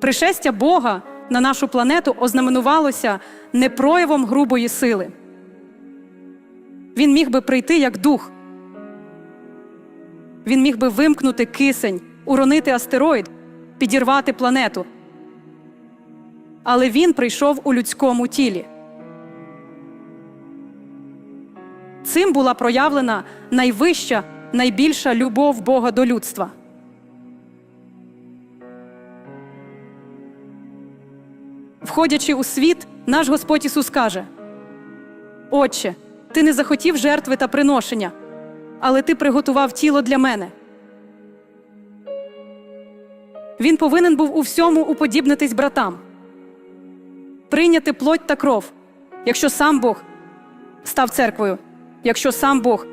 Пришестя Бога на нашу планету ознаменувалося не проявом грубої сили. Він міг би прийти як дух. Він міг би вимкнути кисень, уронити астероїд, підірвати планету. Але він прийшов у людському тілі. Цим була проявлена найвища, найбільша любов Бога до людства. Входячи у світ, наш Господь Ісус каже: Отче, ти не захотів жертви та приношення, але ти приготував тіло для мене. Він повинен був у всьому уподібнитись братам, прийняти плоть та кров, якщо сам Бог став церквою, якщо сам Бог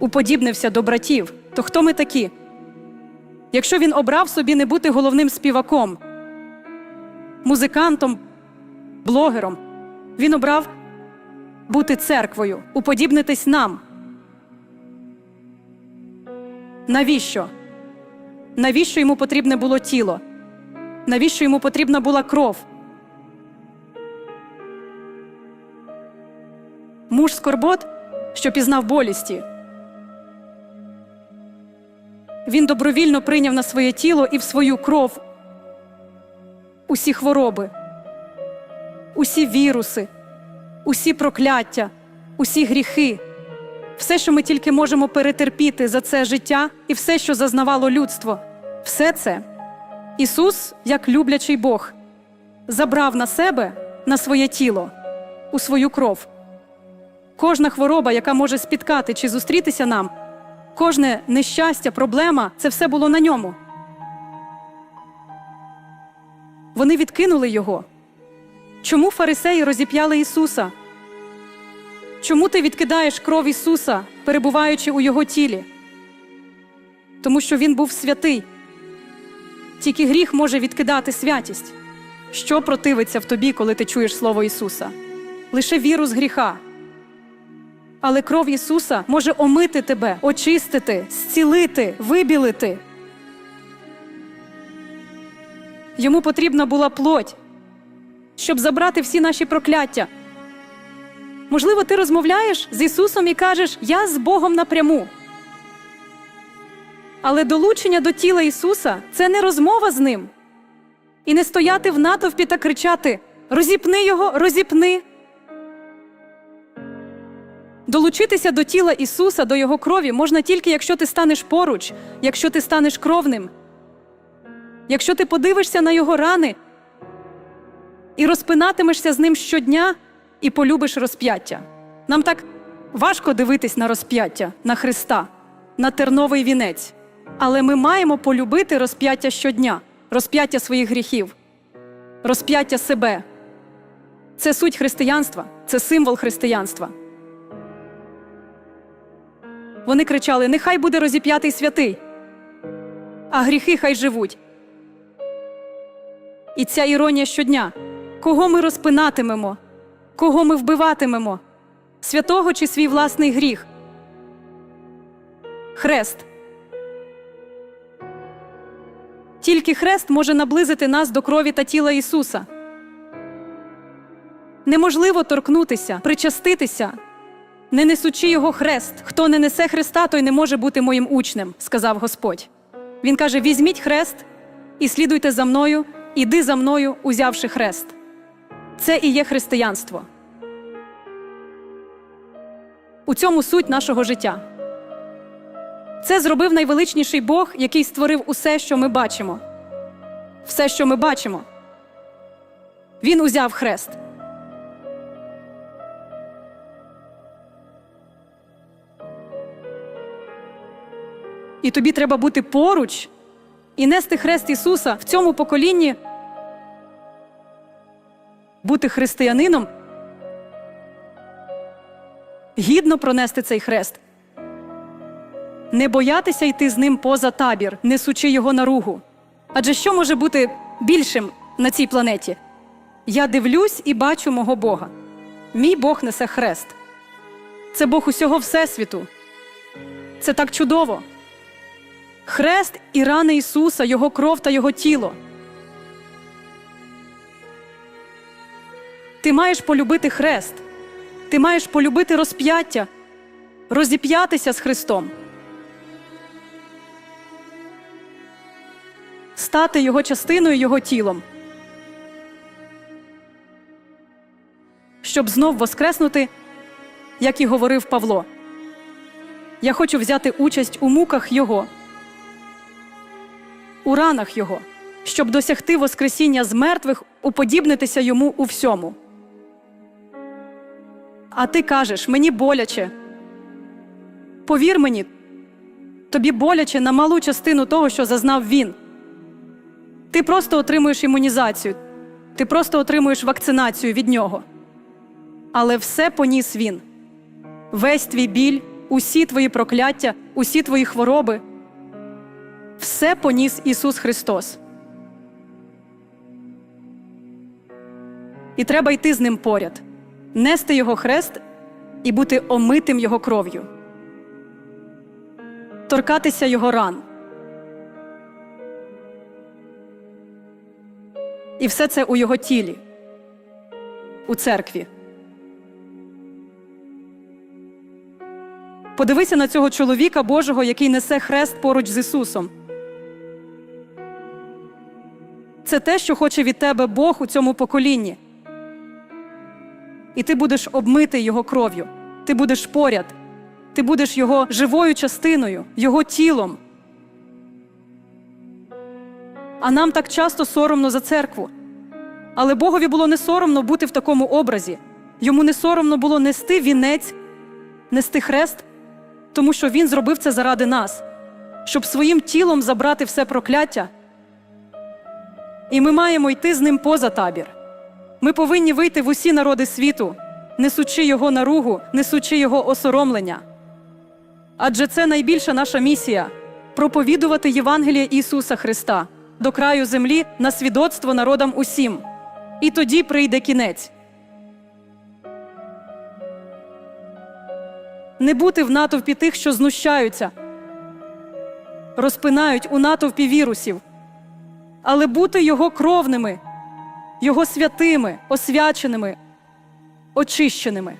уподібнився до братів, то хто ми такі? Якщо він обрав собі не бути головним співаком, музикантом, блогером, він обрав бути церквою, уподібнитись нам. Навіщо? Навіщо йому потрібне було тіло? Навіщо йому потрібна була кров? Муж скорбот, що пізнав болісті. Він добровільно прийняв на своє тіло і в свою кров усі хвороби, усі віруси, усі прокляття, усі гріхи, все, що ми тільки можемо перетерпіти за це життя, і все, що зазнавало людство, все це Ісус, як люблячий Бог, забрав на себе на своє тіло, у свою кров. Кожна хвороба, яка може спіткати чи зустрітися нам, кожне нещастя, проблема це все було на ньому. Вони відкинули його. Чому фарисеї розіп'яли Ісуса? Чому ти відкидаєш кров Ісуса, перебуваючи у Його тілі? Тому що Він був святий. Тільки гріх може відкидати святість. Що противиться в тобі, коли ти чуєш Слово Ісуса? Лише вірус гріха. Але кров Ісуса може омити тебе, очистити, зцілити, вибілити. Йому потрібна була плоть, щоб забрати всі наші прокляття. Можливо, ти розмовляєш з Ісусом і кажеш, я з Богом напряму. Але долучення до тіла Ісуса це не розмова з Ним. І не стояти в натовпі та кричати: Розіпни його, розіпни. Долучитися до тіла Ісуса, до Його крові можна тільки, якщо ти станеш поруч, якщо ти станеш кровним, якщо ти подивишся на Його рани і розпинатимешся з ним щодня і полюбиш розп'яття. Нам так важко дивитись на розп'яття, на Христа, на терновий вінець. Але ми маємо полюбити розп'яття щодня, розп'яття своїх гріхів, розп'яття себе. Це суть християнства, це символ християнства. Вони кричали: Нехай буде розіп'ятий святий, а гріхи хай живуть. І ця іронія щодня. Кого ми розпинатимемо? Кого ми вбиватимемо? Святого чи свій власний гріх? Хрест. Тільки хрест може наблизити нас до крові та тіла Ісуса. Неможливо торкнутися, причаститися, не несучи його хрест. Хто не несе хреста, той не може бути моїм учнем, сказав Господь. Він каже: Візьміть хрест і слідуйте за мною, іди за мною, узявши хрест. Це і є християнство. У цьому суть нашого життя. Це зробив найвеличніший Бог, який створив усе, що ми бачимо. Все, що ми бачимо. Він узяв хрест. І тобі треба бути поруч і нести хрест Ісуса в цьому поколінні, бути християнином, гідно пронести цей хрест, не боятися йти з ним поза табір, несучи його наругу. Адже що може бути більшим на цій планеті? Я дивлюсь і бачу мого Бога. Мій Бог несе хрест. Це Бог усього Всесвіту. Це так чудово. Хрест і рани Ісуса, Його кров та Його тіло. Ти маєш полюбити хрест, ти маєш полюбити розп'яття, розіп'ятися з Христом, стати Його частиною, Його тілом, щоб знов воскреснути, як і говорив Павло. Я хочу взяти участь у муках Його, у ранах Його, щоб досягти Воскресіння з мертвих, уподібнитися йому у всьому. А ти кажеш, мені боляче. Повір мені, тобі боляче на малу частину того, що зазнав він. Ти просто отримуєш імунізацію, ти просто отримуєш вакцинацію від нього. Але все поніс він. Весь твій біль, усі твої прокляття, усі твої хвороби. Все поніс Ісус Христос. І треба йти з ним поряд, нести його хрест і бути омитим його кров'ю, торкатися його ран. І все це у його тілі, у церкві. Подивися на цього чоловіка Божого, який несе хрест поруч з Ісусом. Це те, що хоче від тебе Бог у цьому поколінні. І ти будеш обмитий Його кров'ю, ти будеш поряд, ти будеш Його живою частиною, Його тілом. А нам так часто соромно за церкву. Але Богові було не соромно бути в такому образі. Йому не соромно було нести вінець, нести хрест, тому що Він зробив це заради нас, щоб своїм тілом забрати все прокляття. І ми маємо йти з ним поза табір. Ми повинні вийти в усі народи світу, несучи його наругу, несучи його осоромлення. Адже це найбільша наша місія проповідувати Євангеліє Ісуса Христа до краю землі на свідоцтво народам усім. І тоді прийде кінець. Не бути в натовпі тих, що знущаються, розпинають у натовпі вірусів, але бути його кровними, його святими, освяченими, очищеними.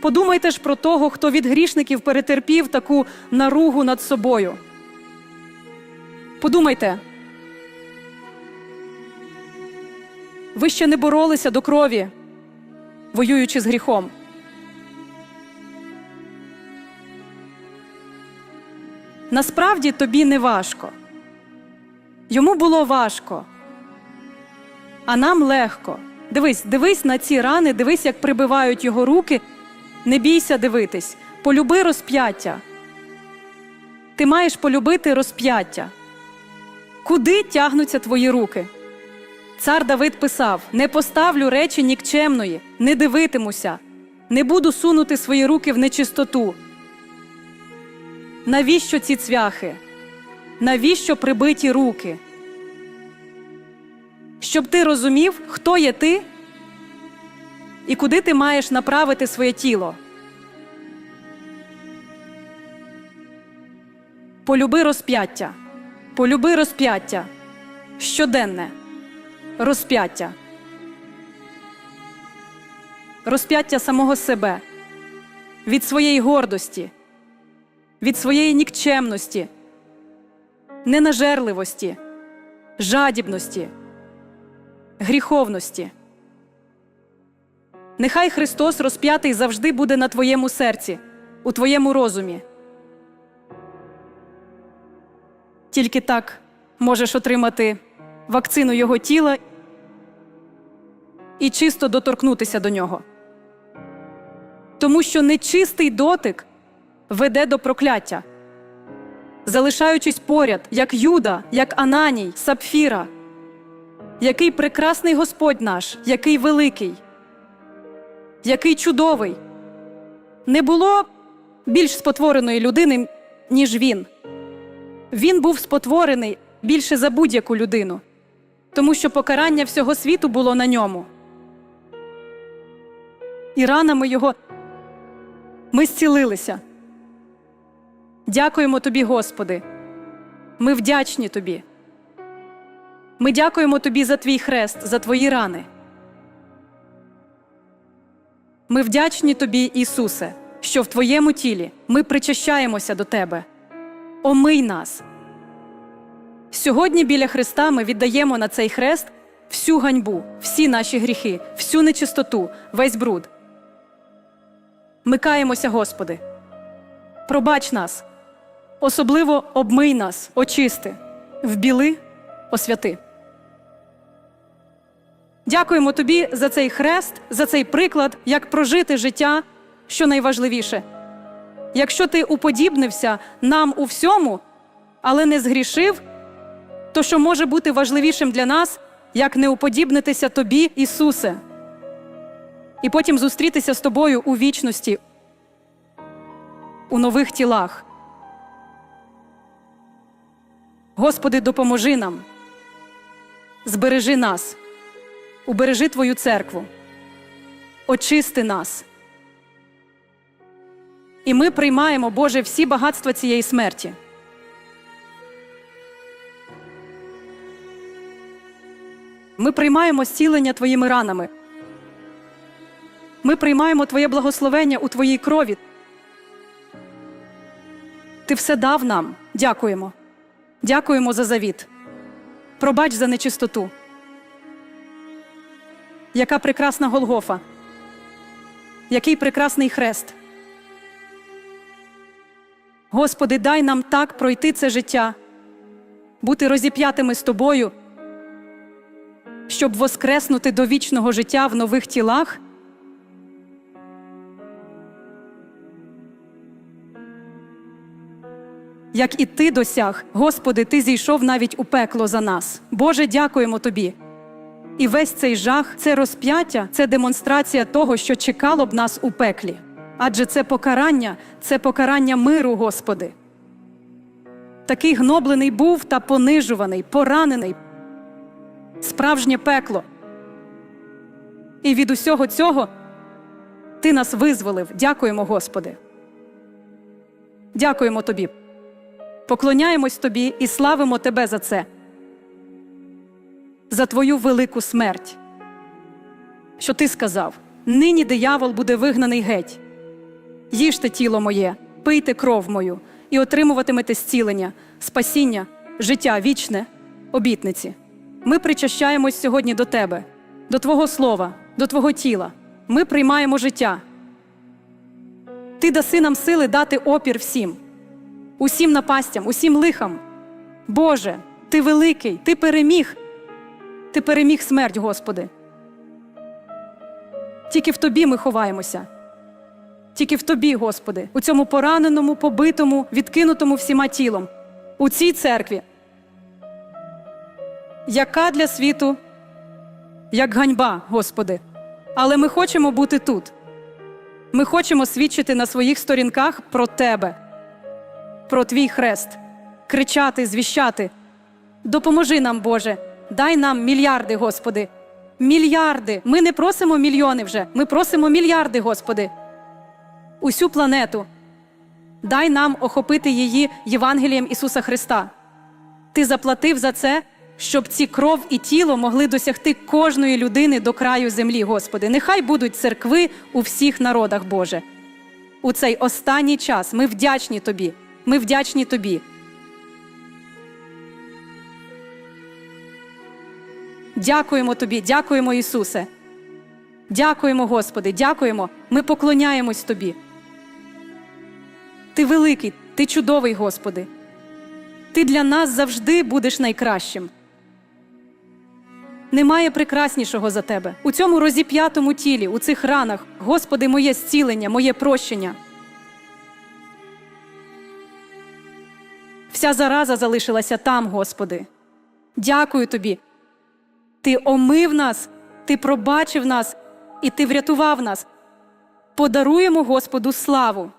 Подумайте ж про того, хто від грішників перетерпів таку наругу над собою. Подумайте. Ви ще не боролися до крові, воюючи з гріхом. Насправді тобі не важко. Йому було важко, а нам легко. Дивись, дивись на ці рани, дивись, як прибивають його руки. Не бійся дивитись, полюби розп'яття. Ти маєш полюбити розп'яття. Куди тягнуться твої руки? Цар Давид писав: Не поставлю речі нікчемної, не дивитимуся, не буду сунути свої руки в нечистоту. Навіщо ці цвяхи? Навіщо прибиті руки? Щоб ти розумів, хто є ти і куди ти маєш направити своє тіло. Полюби розп'яття. Полюби розп'яття. Щоденне розп'яття. Розп'яття самого себе від своєї гордості, від своєї нікчемності, ненажерливості, жадібності, гріховності. Нехай Христос розп'ятий завжди буде на твоєму серці, у твоєму розумі. Тільки так можеш отримати вакцину Його тіла і чисто доторкнутися до нього. Тому що нечистий дотик веде до прокляття, залишаючись поряд, як Юда, як Ананій, Сапфіра, який прекрасний Господь наш, який великий, який чудовий. Не було більш спотвореної людини, ніж він. Він був спотворений більше за будь-яку людину, тому що покарання всього світу було на ньому. І ранами його ми зцілилися. Дякуємо тобі, Господи. Ми вдячні тобі. Ми дякуємо тобі за твій хрест, за твої рани. Ми вдячні тобі, Ісусе, що в Твоєму тілі ми причащаємося до Тебе. Омий нас. Сьогодні біля Христа ми віддаємо на цей хрест всю ганьбу, всі наші гріхи, всю нечистоту, весь бруд. Ми каємося, Господи. Пробач нас, особливо обмий нас, очисти, вбіли, освяти. Дякуємо тобі за цей хрест, за цей приклад, як прожити життя, що найважливіше. Якщо ти уподібнився нам у всьому, але не згрішив, то що може бути важливішим для нас, як не уподібнитися тобі, Ісусе, і потім зустрітися з тобою у вічності, у нових тілах. Господи, допоможи нам, збережи нас, убережи Твою церкву, очисти нас. І ми приймаємо, Боже, всі багатства цієї смерті. Ми приймаємо зцілення Твоїми ранами. Ми приймаємо Твоє благословення у Твоїй крові. Ти все дав нам. Дякуємо. Дякуємо за завіт. Пробач за нечистоту. Яка прекрасна Голгофа. Який прекрасний хрест. Господи, дай нам так пройти це життя, бути розіп'ятими з тобою, щоб воскреснути до вічного життя в нових тілах. Як і ти досяг, Господи, Ти зійшов навіть у пекло за нас. Боже, дякуємо Тобі. І весь цей жах, це розп'яття, це демонстрація того, що чекало б нас у пеклі. Адже це покарання, це покарання миру, Господи. Такий гноблений був та понижуваний, поранений, справжнє пекло. І від усього цього Ти нас визволив. Дякуємо, Господи. Дякуємо Тобі. Поклоняємось Тобі і славимо Тебе за це, за Твою велику смерть. Що ти сказав: нині диявол буде вигнаний геть. Їжте тіло моє, пийте кров мою і отримуватимете зцілення, спасіння, життя вічне, обітниці. Ми причащаємось сьогодні до Тебе, до Твого Слова, до Твого тіла. Ми приймаємо життя. Ти даси нам сили дати опір всім, усім напастям, усім лихам. Боже, Ти великий, Ти переміг, Ти переміг смерть, Господи. Тільки в Тобі ми ховаємося. Тільки в Тобі, Господи, у цьому пораненому, побитому, відкинутому всіма тілом, у цій церкві, яка для світу, як ганьба, Господи. Але ми хочемо бути тут. Ми хочемо свідчити на своїх сторінках про Тебе, про Твій хрест, кричати, звіщати. Допоможи нам, Боже, дай нам мільярди, Господи. Мільярди. Ми не просимо мільйони вже, ми просимо мільярди, Господи. Усю планету. Дай нам охопити її Євангелієм Ісуса Христа. Ти заплатив за це, щоб ці кров і тіло могли досягти кожної людини до краю землі, Господи. Нехай будуть церкви у всіх народах, Боже. У цей останній час ми вдячні Тобі. Ми вдячні Тобі. Дякуємо Тобі, дякуємо, Ісусе. Дякуємо, Господи, дякуємо. Ми поклоняємось Тобі. Ти великий, ти чудовий, Господи. Ти для нас завжди будеш найкращим. Немає прекраснішого за тебе. У цьому розіп'ятому тілі, у цих ранах, Господи, моє зцілення, моє прощення. Вся зараза залишилася там, Господи. Дякую Тобі. Ти омив нас, Ти пробачив нас і Ти врятував нас. Подаруємо Господу славу.